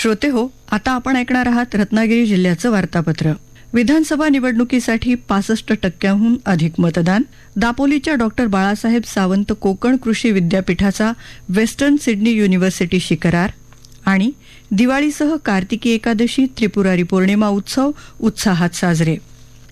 श्रोते हो आता आपण ऐकणार आहात रत्नागिरी जिल्ह्याचं वार्तापत्र. विधानसभा निवडणुकीसाठी पासष्ट टक्क्याहून अधिक मतदान दापोलीच्या डॉक्टर बाळासाहेब सावंत कोकण कृषी विद्यापीठाचा वेस्टर्न सिडनी युनिव्हर्सिटीशी करार आणि दिवाळीसह कार्तिकी एकादशी त्रिपुरारी पौर्णिमा उत्सव उत्साहात साजरे.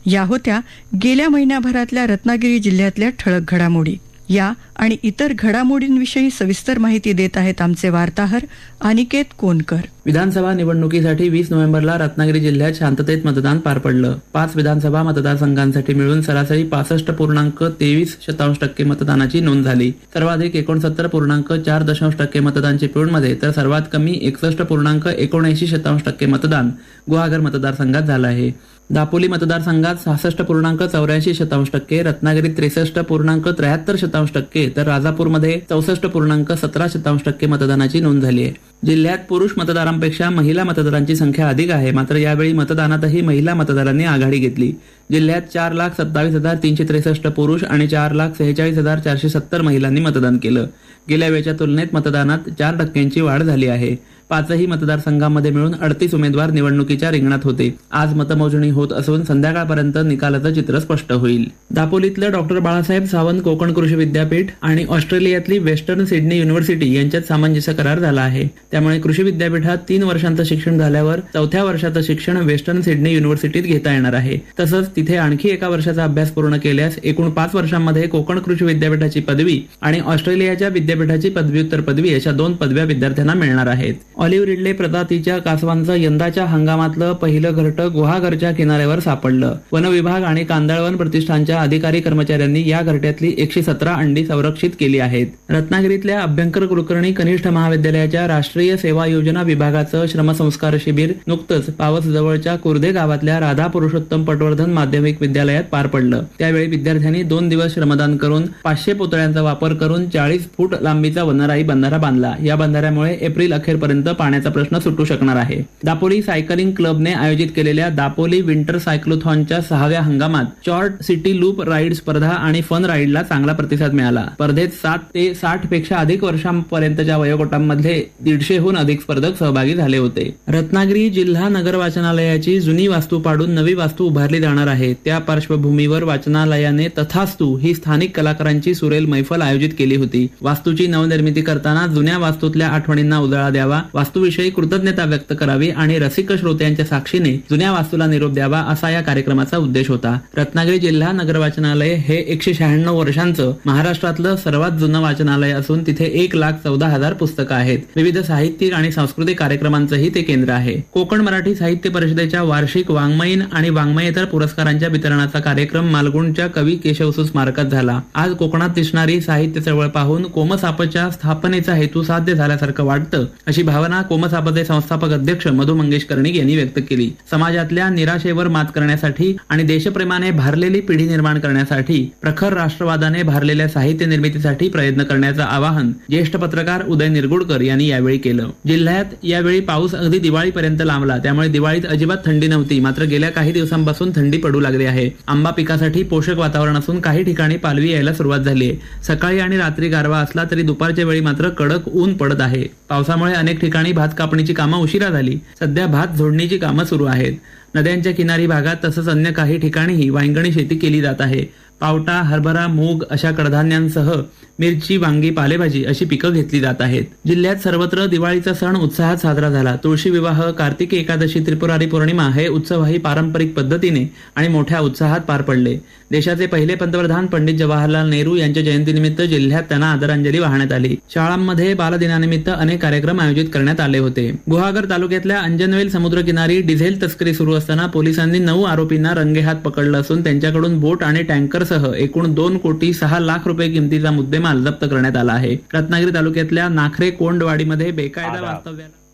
या होत्या गेल्या महिन्याभरातल्या रत्नागिरी जिल्ह्यातल्या ठळक घडामोडी. या आणि इतर घडामोडींविषयी सविस्तर माहिती देत आहेत आमचे वार्ताहर अनिकेत कोनकर. विधानसभा निवडणुकीसाठी वीस नोव्हेंबरला रत्नागिरी जिल्ह्यात शांततेत मतदान पार पडलं. पाच विधानसभा मतदारसंघांसाठी मिळून सरासरी पासष्ट पूर्णांक तेवीस शतांश टक्के मतदानाची नोंद झाली. सर्वाधिक एकोणसत्तर पूर्णांक चार दशांश टक्के मतदान चिपळूणमध्ये तर सर्वात कमी एकसष्ट पूर्णांक एकोणऐंशी शतांश टक्के मतदान गुहागर मतदारसंघात झालं आहे. दापोली मतदारसंघात सहासष्ट पूर्णांक चौऱ्याऐंशी शतांश टक्के रत्नागिरीत त्रेसष्ट पूर्णांक त्र्याहत्तर शतांश टक्के तर राजापूरमध्ये चौसष्ट पूर्णांक सतरा शतांश टक्के मतदानाची नोंद झाली आहे. जिल्ह्यात पुरुष मतदारांपेक्षा महिला मतदारांची संख्या अधिक आहे मात्र यावेळी मतदानातही महिला मतदारांनी आघाडी घेतली. जिल्ह्यात चार लाख सत्तावीस हजार तीनशे त्रेसष्ट पुरुष आणि चार लाख सेहेचाळीस हजार चारशे सत्तर महिलांनी मतदान केलं. गेल्या वेळच्या तुलनेत मतदानात चार टक्क्यांची वाढ झाली आहे. पाचही मतदारसंघामध्ये मिळून अडतीस उमेदवार निवडणुकीच्या रिंगणात होते. आज मतमोजणी होत असून संध्याकाळपर्यंत निकालाचं चित्र स्पष्ट होईल. दापोलीतलं डॉक्टर बाळासाहेब सावंत कोकण कृषी विद्यापीठ आणि ऑस्ट्रेलियातली वेस्टर्न सिडनी युनिव्हर्सिटी यांच्यात सामंजस्य करार झाला आहे. त्यामुळे कृषी विद्यापीठात तीन वर्षांचं शिक्षण झाल्यावर चौथ्या वर्षाचं शिक्षण वेस्टर्न सिडनी युनिव्हर्सिटीत घेता येणार आहे. तसंच तिथे आणखी एका वर्षाचा अभ्यास पूर्ण केल्यास एकूण पाच वर्षांमध्ये कोकण कृषी विद्यापीठाची पदवी आणि ऑस्ट्रेलियाच्या विद्यापीठाची पदव्युत्तर पदवी अशा दोन पदव्या विद्यार्थ्यांना मिळणार आहेत. ऑलिव्ह रिडले प्रजातीच्या कासवांचं यंदाच्या हंगामातलं पहिलं घरटं गुहागरच्या किनाऱ्यावर सापडलं. वन विभाग आणि कांदळवन प्रतिष्ठानच्या अधिकारी कर्मचाऱ्यांनी या घरट्यातली एकशे सतरा अंडी संरक्षित केली आहेत. रत्नागिरीतल्या अभ्यंकर कुलकर्णी कनिष्ठ महाविद्यालयाच्या राष्ट्रीय सेवा योजना विभागाचं श्रमसंस्कार शिबिर नुकतंच पावस जवळच्या कुर्दे गावातल्या राधा पुरुषोत्तम पटवर्धन माध्यमिक विद्यालयात पार पडलं. त्यावेळी विद्यार्थ्यांनी दोन दिवस श्रमदान करून पाचशे पुतळ्यांचा वापर करून चाळीस फूट लांबीचा वनराई बंधारा बांधला. या बंधाऱ्यामुळे एप्रिल अखेरपर्यंत पाण्याचा प्रश्न सुटू शकणार आहे. दापोली सायकलिंग क्लबने आयोजित केलेल्या दापोली विंटर सायक्लोथॉनच्या सहाव्या हंगामात शॉर्ट सिटी लूप राईड स्पर्धा आणि फन राईडला चांगला प्रतिसाद मिळाला. स्पर्धेत सात ते साठपेक्षा अधिक वर्षांपर्यंतच्या वयोगटांमध्ये दीडशेहून अधिक स्पर्धक सहभागी झाले होते. रत्नागिरी जिल्हा नगर वाचनालयाची जुनी वास्तू पाडून नवी वास्तू उभारली जाणार आहे. त्या पार्श्वभूमीवर वाचनालयाने तथास्तू ही स्थानिक कलाकारांची सुरेल मैफल आयोजित केली होती. वास्तूची नवनिर्मिती करताना जुन्या वास्तूतल्या आठवणींना उजाळा द्यावा वास्तूविषयी कृतज्ञता व्यक्त करावी आणि रसिक श्रोत्यांच्या साक्षीने जुन्या वास्तूला निरोप द्यावा असा या कार्यक्रमाचा उद्देश होता. रत्नागिरी जिल्हा नगर वाचनालय हे एकशे शहाण्णव वर्षांचं महाराष्ट्रातलं सर्वात जुनं वाचनालय असून तिथे एक लाख चौदा हजार पुस्तकं आहेत. विविध साहित्यिक आणि सांस्कृतिक कार्यक्रमांचंही ते केंद्र आहे. कोकण मराठी साहित्य परिषदेच्या वार्षिक वाङ्मयीन आणि वाङ्मयेतर पुरस्कारांच्या वितरणाचा कार्यक्रम मालगुणच्या कवी केशवसू स्मारकात झाला. आज कोकणात दिसणारी साहित्य चळवळ पाहून कोमसापच्या स्थापनेचा हेतू साध्य झाल्यासारखं वाटतं अशी भावना कोमसापचे संस्थापक अध्यक्ष मधु मंगेश कर्णिक यांनी व्यक्त केली. समाजातल्या निराशेवर मात करण्यासाठी आणि देशप्रेमाने भारलेली पिढी निर्माण करण्यासाठी प्रखर राष्ट्रवादाने भारलेल्या साहित्य निर्मितीसाठी प्रयत्न करण्याचं आवाहन ज्येष्ठ पत्रकार उदय निरगुडकर यांनी यावेळी केलं. जिल्ह्यात यावेळी पाऊस अगदी दिवाळीपर्यंत लांबला. त्यामुळे दिवाळीत अजिबात थंडी नव्हती. मात्र गेल्या काही दिवसांपासून थंडी पडू लागली आहे. आंबा पिकासाठी पोषक वातावरण असून काही ठिकाणी पालवी यायला सुरुवात झाली आहे. सकाळी आणि रात्री गारवा असला तरी दुपारच्या वेळी मात्र कडक ऊन पडत आहे. पावसामुळे अनेक ठिकाणी भात कापणीची कामं उशिरा झाली. सध्या भात झोडणीची कामं सुरू आहेत. नद्यांच्या किनारी भागात तसंच अन्य काही ठिकाणीही वांगणी शेती केली जात आहे. पावटा हरभरा मूग अशा कडधान्यांसह मिरची वांगी पालेभाजी अशी पिकं घेतली जात आहेत. जिल्ह्यात सर्वत्र दिवाळीचा सण उत्साहात साजरा झाला. तुळशी विवाह कार्तिकी एकादशी त्रिपुरारी पौर्णिमा हे उत्सवही पारंपरिक पद्धतीने आणि मोठ्या उत्साहात पार पडले. देशाचे पहिले पंतप्रधान पंडित जवाहरलाल नेहरू यांच्या जयंतीनिमित्त जिल्ह्यात त्यांना आदरांजली वाहण्यात आली. शाळांमध्ये बालदिनानिमित्त अनेक कार्यक्रम आयोजित करण्यात आले होते. गुहागर तालुक्यातल्या अंजनवेल समुद्रकिनारी डिझेल तस्करी सुरू असताना पोलिसांनी नऊ आरोपींना रंगेहात पकडलं असून त्यांच्याकडून बोट आणि टँकरसह एकूण दोन कोटी सहा लाख रुपये किमतीचा मुद्देमाल जप्त करण्यात आला आहे. रत्नागिरी तालुक्यातल्या नाखरे कोंडवाडीमध्ये बेकायदा वास्तव्याला